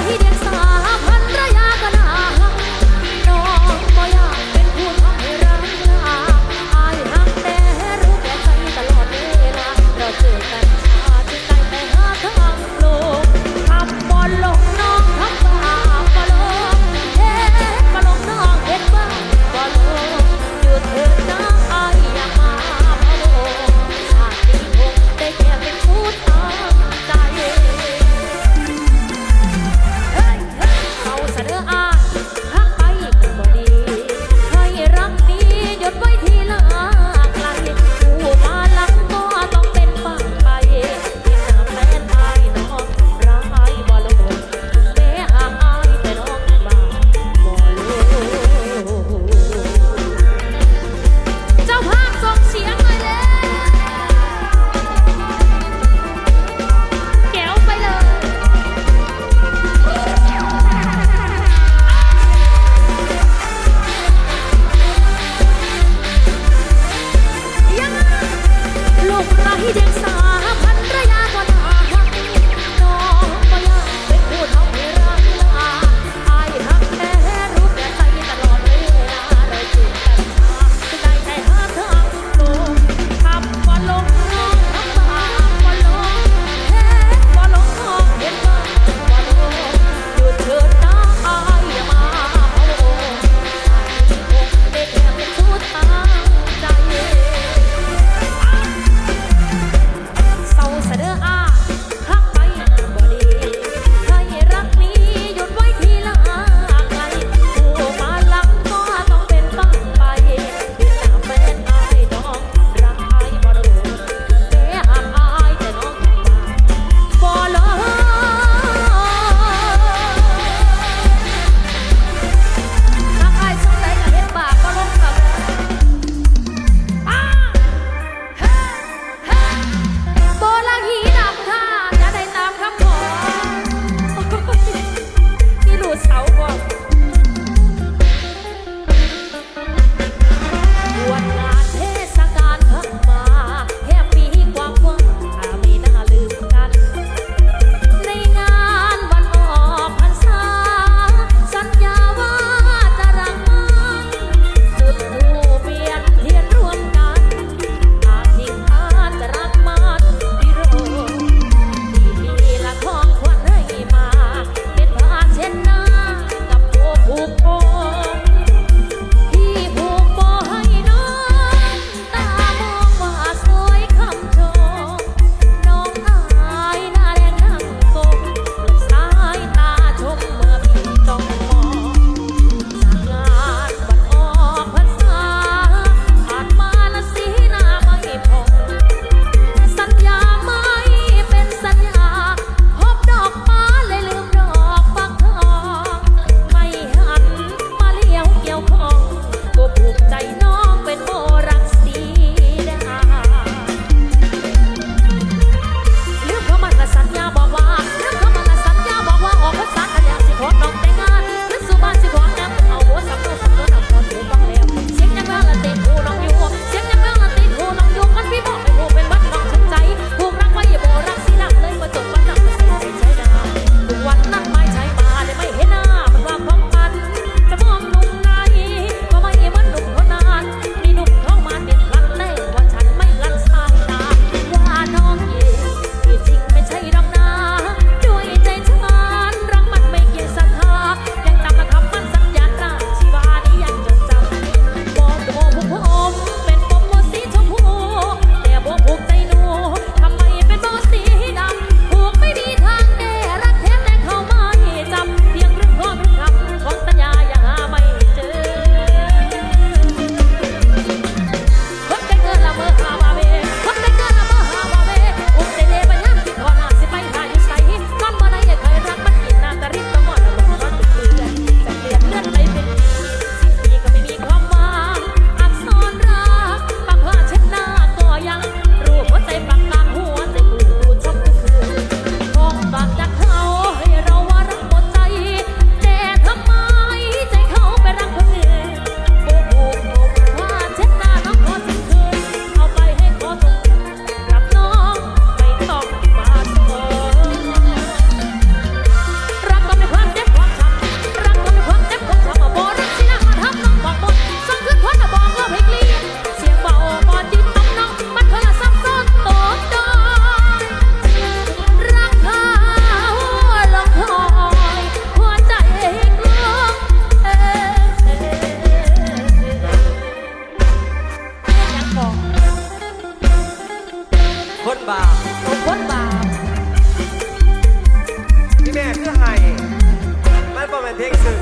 Sahi มันเพลงซึ้ง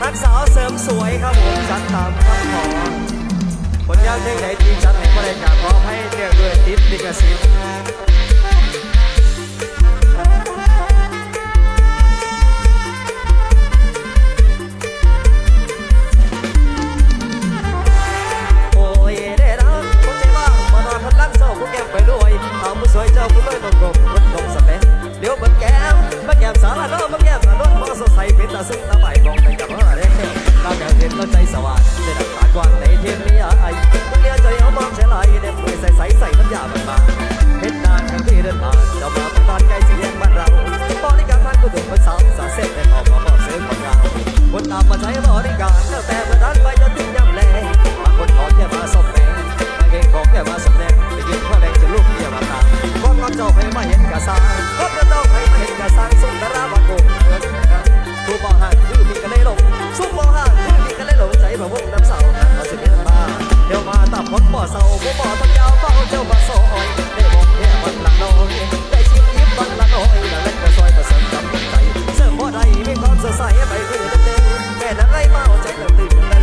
นักสาวเสริมสวยครับผมจัดตามคำขอผลงานเพลงไหนที่จัดไห้บริการขอให้เรียกด้วยติดลิกสิทธิ์ แก้มไปด้วยเอาผู้สวยเจ้าผู้รวยต้องกลมคนลงสเปนเดี๋ยวเบิ่งแก้มเบิ่งแก้มสาวละเนาะเบิ่งแก้มละล้นมองสดใสเป็นตาซึ้งตาใบมองแต่กับเฮาเด้ตาแก้วเห็นแล้วใจสว่างได้ดังตากว้างในเทียนนี้ไอ้มึงเลี้ยใจเอามองใช้ลายเด็บมือใส่ใส่ใส่น้ำยาบางมาเห็นนานครั้งที่เดินผ่านเจ้ามาเป็นตอนใกล้สิเลี้ยงบ้านเราบริการท่านก็ถูกเป็นสาวสาเส้นแต่ออกมาบอกเสียงของเราคนตามมาใช้บริการตั้งแต่เมื่อนั้นไปจนถึงยามแลบางคนขอแค่มาส่งแม่มางเก่งของแก่มาสำเร็จไปยืน เจ้าให้มาเห็นกะสร้างคนก็เจ้าให้มาเห็นกะสร้างสุนทราวันโกเอินกันทูบ่ห่างชื่อมีกันเลยหลงสุบ่ห่างชื่อมีกันเลยหลงใจบ่วงน้ำเสานั่นก็สิเป็นบ้าเดี๋ยวมาตับคนบ่อเศร้าบ่บ่ทั้งยาวเฝ้าเจ้ามาซอยได้บอกแค่วันละน้อยได้ชิมยิ้มวันละน้อยแล้วเล่นกระซอยประเสริฐกับใจเสริมบ่ได้มีความสดใสไปมือเต็มแม่นางไอ้เมาใจเติมตื่น